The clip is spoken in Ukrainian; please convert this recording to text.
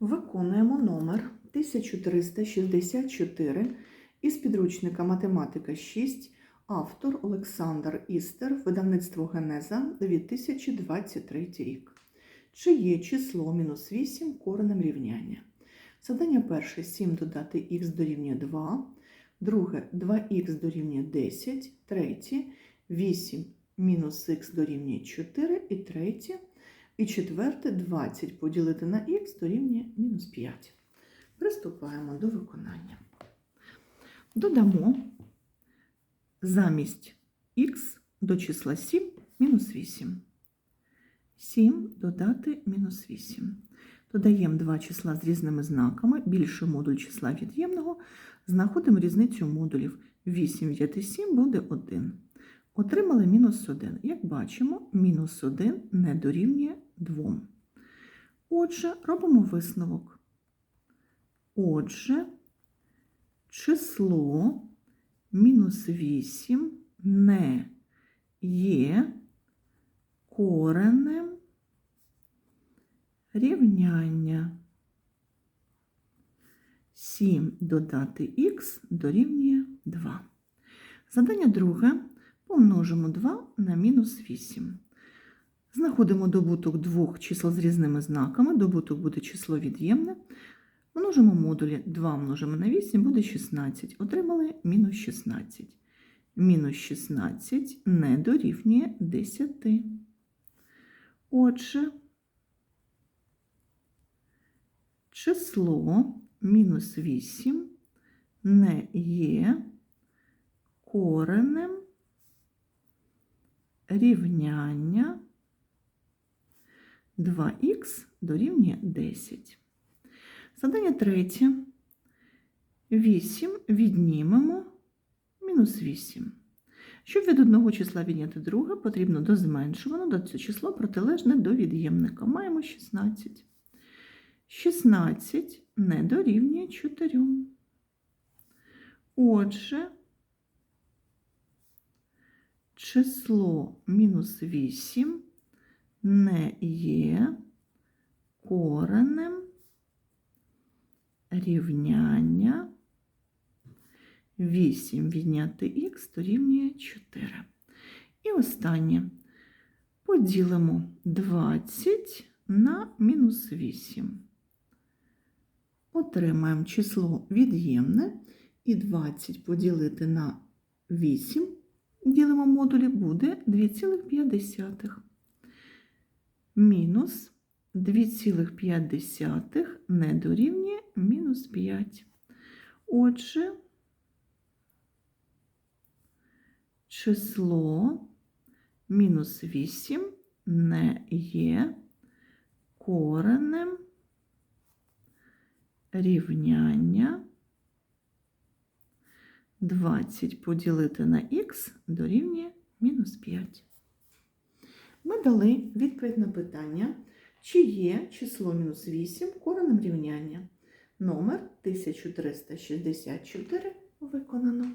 Виконуємо номер 1364 із підручника Математика 6, автор Олександр Істер, видавництво Генеза 2023 рік. Чи є число мінус 8 коренем рівняння? Завдання перше 7 додати х дорівнює 2, друге 2х дорівнює 10, третє 8 мінус х дорівнює 4 і третє і четверте 20 поділити на х дорівнює мінус 5. Приступаємо до виконання. Додамо замість х до числа 7 мінус 8. 7 додати мінус 8. Додаємо два числа з різними знаками, більший модуль числа від'ємного, знаходимо різницю модулів. 8 відняти 7 буде 1. Отримали мінус 1. Як бачимо, мінус 1 не дорівнює 2. Отже, робимо висновок. Отже, число мінус 8 не є коренем рівняння. 7 додати х дорівнює 2. Задання друге. Помножимо 2 на мінус 8. Знаходимо добуток двох чисел з різними знаками. Добуток буде число від'ємне. Множимо модулі 2 множимо на 8 буде 16. Отримали мінус 16. Мінус 16 не дорівнює 10. Отже, число мінус 8 не є коренем рівняння 2х дорівнює 10. Задання третє. 8 віднімемо мінус 8. Щоб від одного числа відняти друге, потрібно до зменшуваного до цього число протилежне до від'ємника. Маємо 16. 16 не дорівнює 4. Отже, число мінус 8 не є коренем рівняння 8 відняти х дорівнює 4. І останнє. Поділимо 20 на мінус 8. Отримаємо число від'ємне і 20 поділити на 8 ділимо модулі, буде 2,5. Мінус 2,5 не дорівнює мінус 5. Отже, число мінус 8 не є коренем рівняння 20 поділити на х дорівнює мінус 5. Дали відповідь на питання, чи є число мінус 8 коренем рівняння. Номер 1364 виконано.